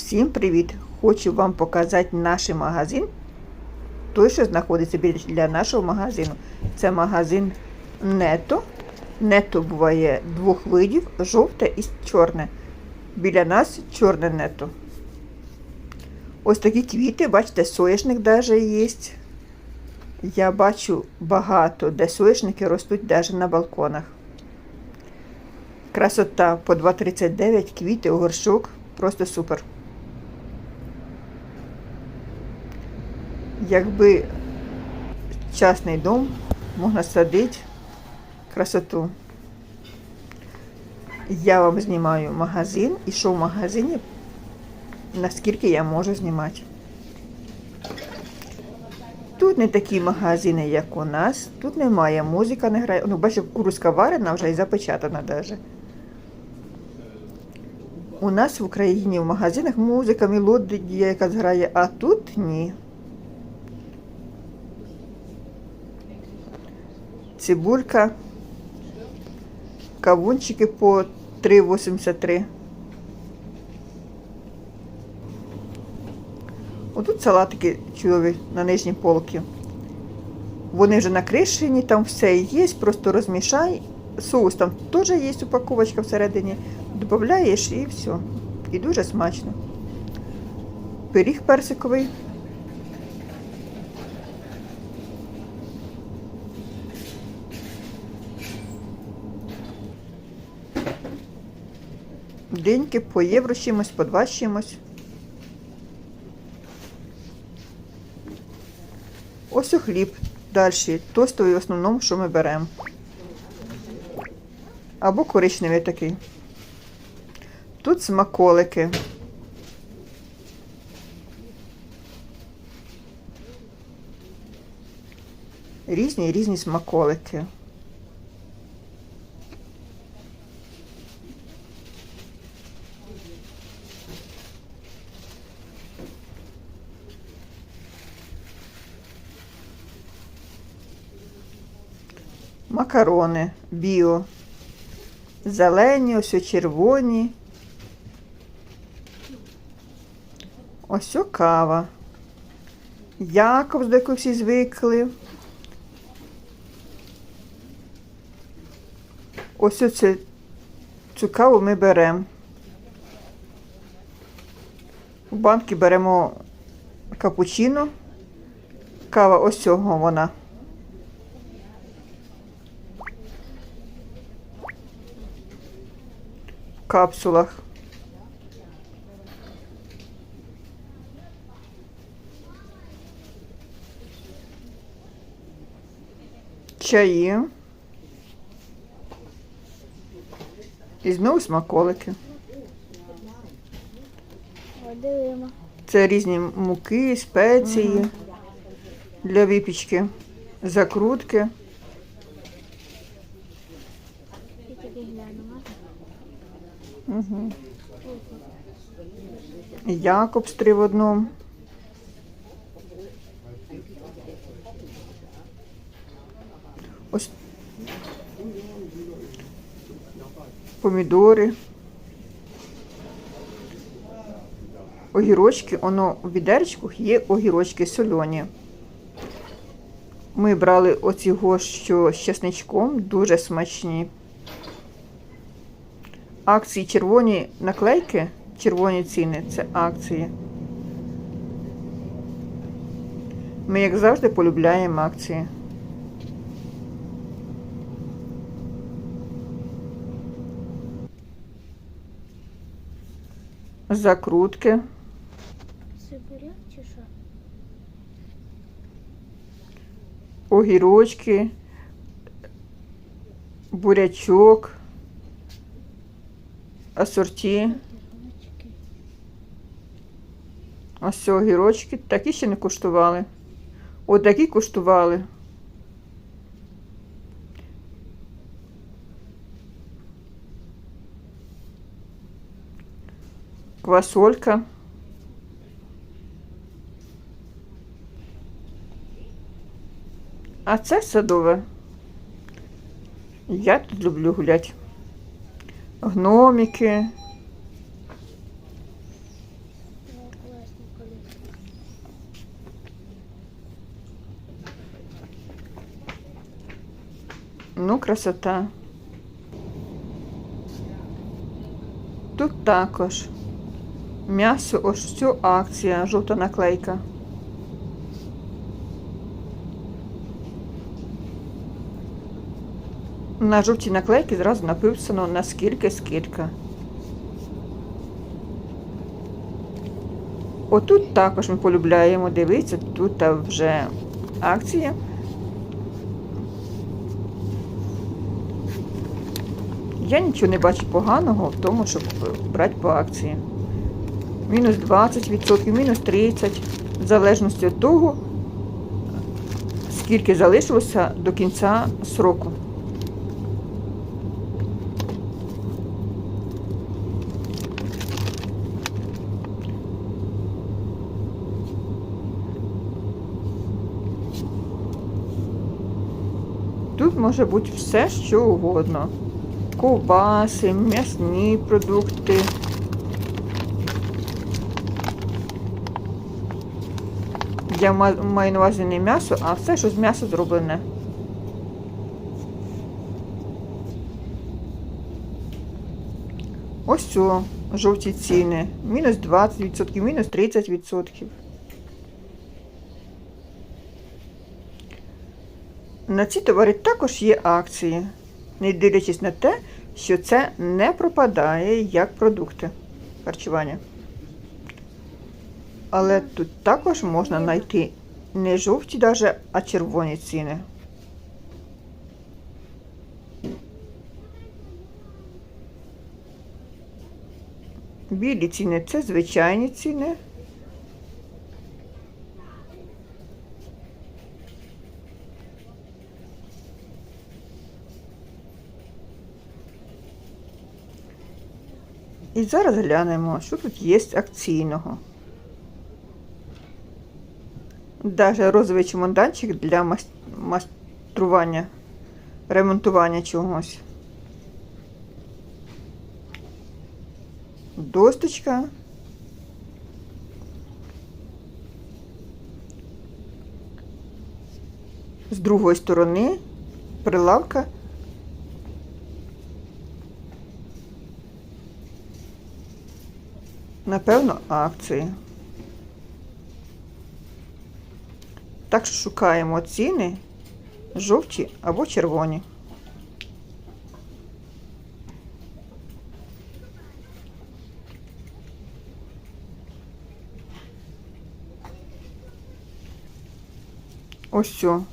Всім привіт! Хочу вам показати наш магазин. Той, що знаходиться біля нашого магазину. Це магазин Нето. Нето буває двох видів: жовте і чорне. Біля нас чорне нето. Ось такі квіти, бачите, соєшник навіть є. Я бачу багато, де соєшники ростуть навіть на балконах. Красота по 2,39 квіти, горшок. Просто супер. Якби частний дом можна садити красоту. Я вам знімаю магазин і що в магазині, наскільки я можу знімати. Тут не такі магазини, як у нас. Тут немає, музика не грає. Ну, бачите, курузка варена вже і запечатана навіть. У нас в Україні в магазинах музика, мелодія якась грає, а тут ні. Цибулька, кавунчики по 3,83. Отут салатики чудові на нижній полці. Вони вже накришені, там все є, просто розмішай. Соус там теж є упаковочка всередині. Додаєш і все. І дуже смачно. Пиріг персиковий. Деньки по євро чимось, по два чимось. Ось у хліб. Далі. Тостовий в основному, що ми беремо. Або коричневий такий. Тут смаколики. Різні різні смаколики. Макарони біо. Зелені, ось червоні. Ось о кава. Якобс, до якої всі звикли. Ось оце, цю каву ми беремо. В банки беремо капучино. Кава ось цього вона. Капсулах. чаї. І знову смаколики. Це різні муки, спеції для випічки, закрутки. Я тобі гляну, можна? Угу. Якобс три в одному. Ось помідори. Огірочки, воно в відерчиках є огірочки сольоні. Ми брали оці що з чесничком, дуже смачні. Акції червоні наклейки, червоні ціни це акції. Ми, як завжди, полюбляємо акції. Закрутки. Чи що? огірочки, бурячок, асорті. Ось ці огірочки. Такі ще не куштували. Такі куштували. Квасолька. А це садове. Я тут люблю гуляти гномики. Ну, красота. Тут також м'ясо ось цю акція, жовта наклейка. На жовтій наклейці зразу написано наскільки скільки. Отут також ми полюбляємо дивитися, тут вже акція. Я нічого не бачу поганого в тому, щоб брати по акції. Мінус 20%, мінус 30%, в залежності від того, скільки залишилося до кінця сроку. Може бути все, що угодно. Ковбаси, м'ясні продукти. Я маю на увазі не м'ясо, а все, що з м'яса зроблене. Ось цю жовті ціни. Мінус 20%, мінус 30%. На ці товари також є акції, не дивлячись на те, що це не пропадає як продукти харчування. Але тут також можна знайти не жовті даже, а червоні ціни. Білі ціни це звичайні ціни. І зараз глянемо, що тут є акційного. Даже розовий чемоданчик для мастрування, ремонтування чогось. Досточка. З другої сторони прилавка. Напевно, акції. Так що шукаємо ціни жовті або червоні. Ось цю.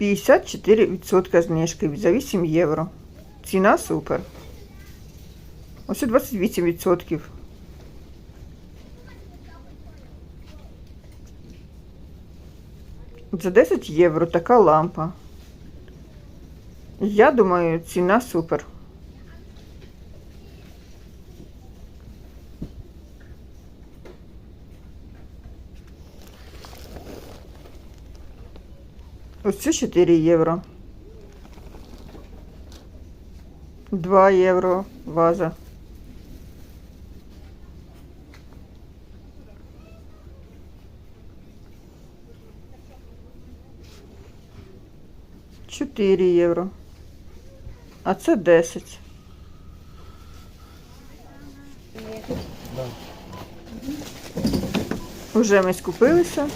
54% знижки за 8 євро. Ціна супер. Ось 28%. За 10 євро така лампа. Я думаю, ціна супер. Ось це 4 євро. 2 євро ваза. Чотири євро. А це 10. Уже ми скупилися.